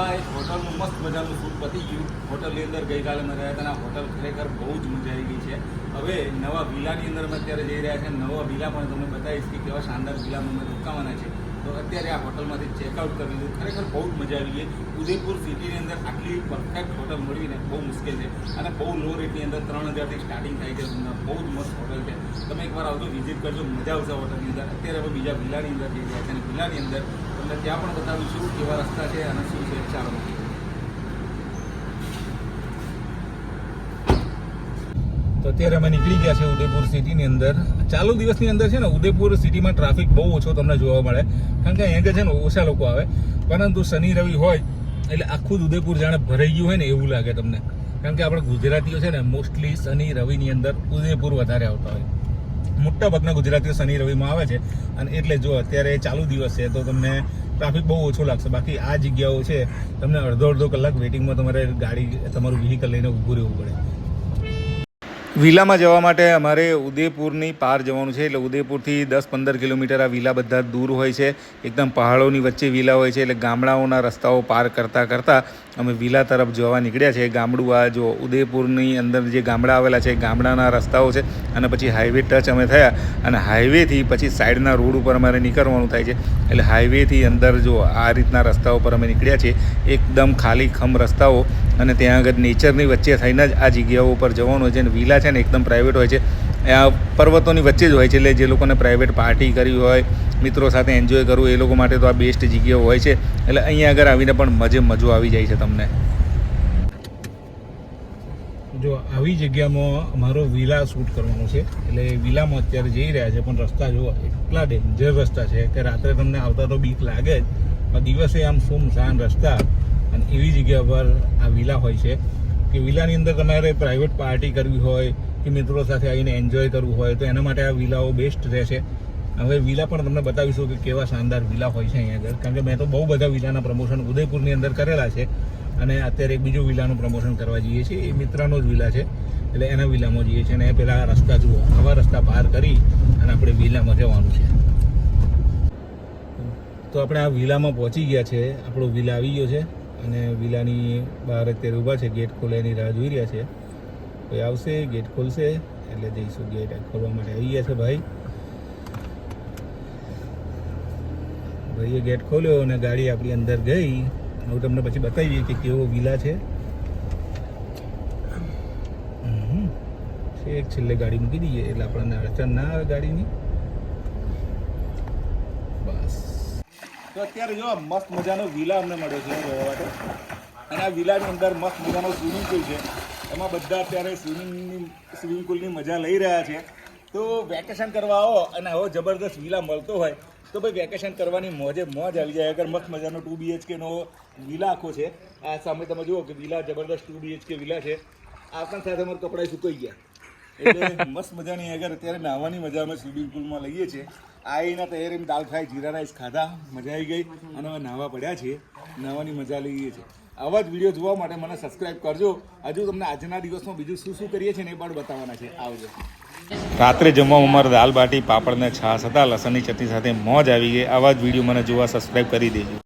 આ એક હોટલનું મસ્ત મજાનું શૂટ પતી ગયું. હોટલની અંદર ગઈકાલે અમે રહ્યા હતા હોટલ ખરેખર બહુ જ મજા આવી ગઈ છે. હવે નવા વિલાની અંદર અમે અત્યારે જઈ રહ્યા છે નવા વિલા પણ તમને બતાવીશ કે કેવા શાનદાર વિલામાં અમે રોકાવાના છે. તો અત્યારે આ હોટલમાંથી ચેકઆઉટ કરી લીધું. ખરેખર બહુ જ મજા આવી ગઈ. ઉદયપુર સિટીની અંદર આટલી પરફેક્ટ હોટલ મળવીને બહુ મુશ્કેલ છે. અને બહુ લો રેટની અંદર ત્રણ હજારથી સ્ટાર્ટિંગ થાય છે બહુ જ મસ્ત હોટલ છે. તમે એકવાર આવજો વિઝિટ કરજો. મજા આવશે હોટલની અંદર. અત્યારે હવે બીજા વિલાની અંદર જઈ રહ્યા છે. અને વિલાની અંદર તમને ત્યાં પણ બતાવીશું કેવા રસ્તા છે અને શું છે ચાલો. તો અત્યારે અમે નીકળી ગયા છે ઉદયપુર સિટીની અંદર. ચાલુ દિવસની અંદર છે ને ઉદયપુર સિટીમાં ટ્રાફિક બહુ ઓછો તમને જોવા મળે. કારણ કે અહીંયા છે ને ઓછા લોકો આવે. પરંતુ શનિ, રવિ હોય એટલે આખું ઉદયપુર જાણે ભરાઈ ગયું હોય ને એવું લાગે તમને. કારણ કે આપણે ગુજરાતીઓ છે ને મોસ્ટલી શનિ, રવિની અંદર ઉદયપુર વધારે આવતા હોય. મોટા ભાગના ગુજરાતીઓ શનિ, રવિમાં આવે છે. અને એટલે જો અત્યારે ચાલુ દિવસ છે તો તમને ટ્રાફિક બહુ ઓછો લાગશે. બાકી આ જગ્યાઓ છે, તમને અડધો અડધો કલાક વેટિંગમાં તમારે ગાડી, તમારું વ્હીકલ લઈને ઊભું રહેવું પડે. વિલામાં જવા માટે અમારે ઉદયપુરની પાર જવાનું છે, એટલે ઉદયપુરથી દસ પંદર કિલોમીટર આ વિલા બધા દૂર હોય છે. એકદમ પહાડોની વચ્ચે વિલા હોય છે, એટલે ગામડાઓના રસ્તાઓ પાર કરતાં કરતાં અમે વિલા તરફ જવા નીકળ્યા છે ગામડું આ જો ઉદયપુરની અંદર જે ગામડા આવેલા છે, ગામડાના રસ્તાઓ છે, અને પછી હાઈવે ટચ અમે થયા, અને હાઈવેથી પછી સાઈડના રોડ ઉપર અમારે નીકળવાનું થાય છે. એટલે હાઈવેથી અંદર જો આ રીતના રસ્તાઓ પર અમે નીકળ્યા છીએ, એકદમ ખાલી ખમ રસ્તાઓ અને ત્યાં આગળ નેચરની વચ્ચે થઈને જ આ જગ્યાઓ ઉપર જવાનું હોય છે. અને વિલા છે ને એકદમ પ્રાઇવેટ હોય છે. આ પર્વતોની વચ્ચે જ હોય છે. એટલે જે લોકોને પ્રાઇવેટ પાર્ટી કરવી હોય, મિત્રો સાથે એન્જોય કરવું એ લોકો માટે તો આ બેસ્ટ જગ્યાઓ હોય છે. એટલે અહીંયા આગળ આવીને પણ મજે મજો આવી જાય છે તમને. જો આવી જગ્યામાં અમારો વિલા શૂટ કરવાનો છે. એટલે વિલામાં અત્યારે જઈ રહ્યા છે, પણ રસ્તા જો એટલા ડેન્જર રસ્તા છે કે રાત્રે તમને આવતા તો બીક લાગે જ. પણ દિવસે આમ સુમસાન રસ્તા. અને એવી જગ્યા પર આ વિલા હોય છે કે વિલાની અંદર તમારે પ્રાઇવેટ પાર્ટી કરવી હોય કે મિત્રો સાથે આવીને એન્જોય કરવું હોય તો એના માટે આ વિલાઓ બેસ્ટ રહેશે હવે વિલા પણ તમને બતાવીશું કે કેવા શાનદાર વિલા હોય છે અહીંયા આગળ. કારણ કે મેં તો બહુ બધા વિલાના પ્રમોશન ઉદયપુરની અંદર કરેલા છે અને અત્યારે એક બીજું વિલાનું પ્રમોશન કરવા જઈએ છીએ. એ મિત્રનો જ વિલા છે. એટલે એના વિલામાં જઈએ છીએ અને એ પેલા રસ્તા જુઓ. આવા રસ્તા પાર કરી અને આપણે વિલામાં જવાનું છે. તો આપણે આ વિલામાં પહોંચી ગયા છે. આપણો વિલા આવી ગયો છે. અને વિલાની બહાર અત્યારે ઊભા છે, ગેટ ખોલાની રાહ જોઈ રહ્યા છે. કોઈ આવશે, ગેટ ખોલશે, એટલે જઈશું ગેટ ખોલવા માટે. આવી ગયા છે ભાઈ. ભાઈએ ગેટ ખોલ્યો અને ગાડી આપણી અંદર ગઈ. હું તમને પછી બતાવીએ કે કેવો વિલા છે. છેક છેલ્લે ગાડી મૂકી દઈએ, એટલે આપણને અડચણ ના આવે ગાડીની. તો અત્યારે જો મસ્ત મજાનો વિલા અમને મળ્યો છે રહેવા માટે. અને આ વિલાની અંદર મસ્ત મજાનો સ્વિમિંગ પુલ છે. એમાં બધા અત્યારે સ્વિમિંગની સ્વિમિંગ પુલની મજા લઈ રહ્યા છે. તો વેકેશન કરવા આવો અને આવો જબરદસ્ત વિલા મળતો હોય, તો ભાઈ વેકેશન કરવાની મોજે મોજ આવી જાય. અગર મસ્ત મજાનો ટુ બીએચકેનો વિલા આખો છે. આ સામે તમે જુઓ કે વિલા જબરદસ્ત ટુ બીએચકે વિલા છે. આ પણ સાથે અમારા કપડાં સુકાઈ ગયા. એટલે મસ્ત મજાની અગર અત્યારે નાહવાની મજા અમે સ્વિમિંગ પુલમાં લઈએ છીએ. આવીને તૈયારી દાલ ફ્રાય જીરા રાઈસ ખાધા, મજા આવી ગઈ અને હવે નાહવા પડ્યા છીએ. નાહવાની મજા લઈએ છીએ. આવા જ વીડિયો જોવા માટે મને સબસ્ક્રાઇબ કરજો. હજુ તમને આજના દિવસમાં બીજું શું શું કરીએ છીએ એ પણ બતાવવાના છે. આવજો. રાત્રે જમવામાં અમારે દાલ બાટી પાપડ ને છાશ હતા, લસણની ચટણી સાથે મોજ આવી ગઈ. આવા જ વીડિયો મને જોવા સબસ્ક્રાઇબ કરી દેજો.